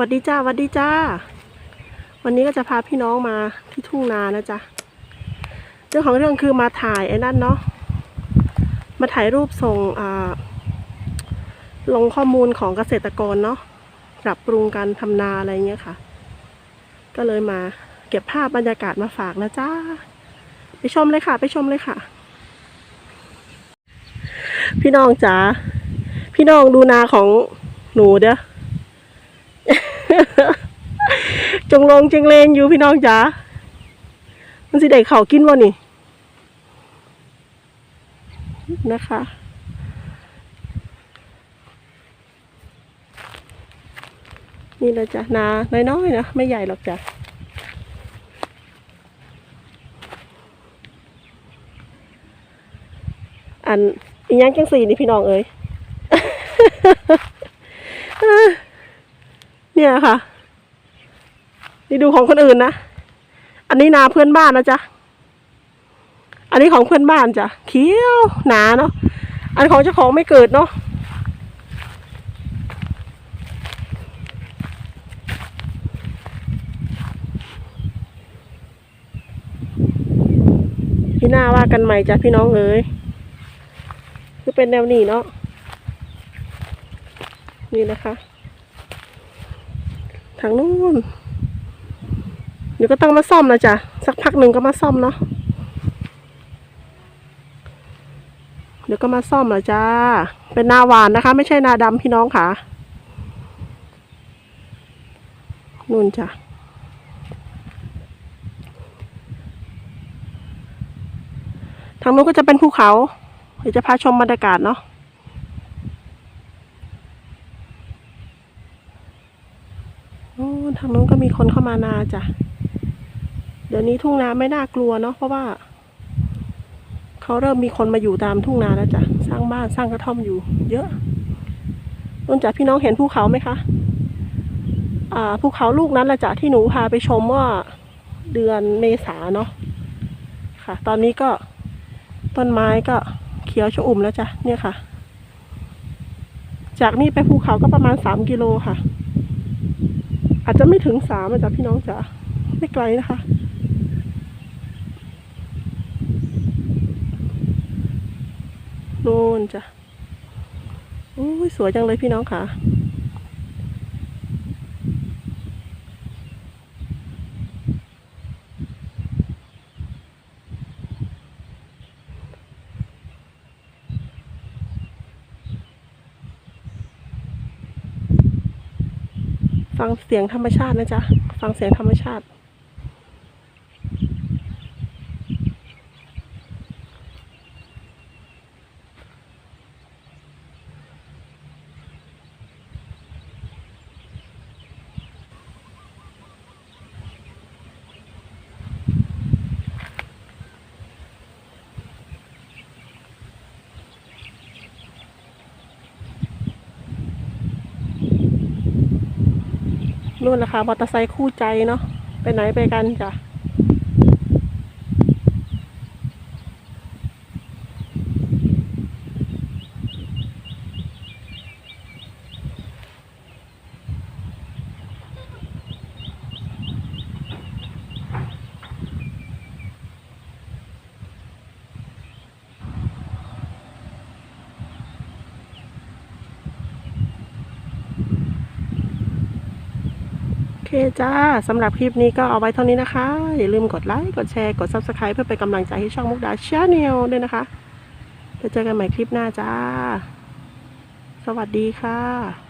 วัดดีจ้าวัดดีจ้า วันนี้ก็จะพาพี่น้องมาที่ทุ่งนานะจ๊ะเรื่องของเรื่องคือมาถ่ายไอ้นั่นเนาะมาถ่ายรูปส่งอ่าลงข้อมูลของเกษตรกรเนาะปรับปรุงการทำนาอะไรเงี้ยค่ะ ก็เลยมาเก็บภาพบรรยากาศมาฝากนะจ้า ไปชมเลยค่ะ ไปชมเลยค่ะ พี่น้องจ๋าพี่น้องดูนาของหนูเด้อ จ งลงเจงเลงอยู่พี่น้องจ๋า มันสิได้เขากินวะนี่ นะคะ นี่นะจ๊ะนาน้อยๆนะ ไม่ใหญ่หรอกจ้ะอันอีหยังจังสี่นี่พี่น้องเอ้ยเนี่ยค่ะ นี่ดูของคนอื่นนะ อันนี้นาเพื่อนบ้านนะจ๊ะ อันนี้ของเพื่อนบ้านจ้ะเขียวหนาเนาะ อันของเจ้าของไม่เกิดเนาะพี่หน้าว่ากันใหม่จ้ะพี่น้องเอ๋ยคือเป็นแนวนี้เนาะ นี่นะคะ ทางนู้น เดี๋ยวก็ต้องมาซ่อมนะจ๊ะ สักพักหนึ่งก็มาซ่อมเนาะ เดี๋ยวก็มาซ่อมแล้วจ้า เป็นนาหวานนะคะ ไม่ใช่นาดำพี่น้องค่ะ นู่นจ้ะทางนู้นก็จะเป็นภูเขา เดี๋ยวจะพาชมบรรยากาศเนาะโอ้ทางนู้นก็มีคนเข้ามานาจ้ะ ดี๋ยวนี้ทุ่งนาไม่น่ากลัวเนาะเพราะว่าเขาเริ่มมีคนมาอยู่ตามทุ่งนาแล้วจ้ะสร้างบ้านสร้างกระท่อมอยู่ เยอะนุ่นจ้ะพี่น้องเห็นภูเขาไหมคะอ่าภูเขาลูกนั้นละจ้ะที่หนูพาไปชมว่าเดือนเมษาเนาะค่ะ ตอนนี้ก็ต้นไม้ก็เขียวชอุ่มแล้วจ้ะเนี่ยค่ะ จากนี่ไปภูเขาก็ประมาณสามกิโลค่ะ อาจจะไม่ถึงสามอะจ้ะพี่น้องจ้ะไม่ไกลนะคะ นู่นจ้ะโอ้ยสวยจังเลยพี่น้องค่ะ ฟังเสียงธรรมชาตินะจ๊ะ ฟังเสียงธรรมชาติ นู่นนะคะมอเตอร์ไซค์คู่ใจเนาะไปไหนไปกันจ้ะ เคจ้าสำหรับคลิปนี้ก็เอาไว้เท่านี้นะคะ อย่าลืมกดไลค์ กดแชร์ กด Subscribe เพื่อเป็นกำลังใจให้ช่องมุกดาชาแนลด้วยนะคะเดี๋ยวเจอกันใหม่คลิปหน้าจ้า สวัสดีค่ะ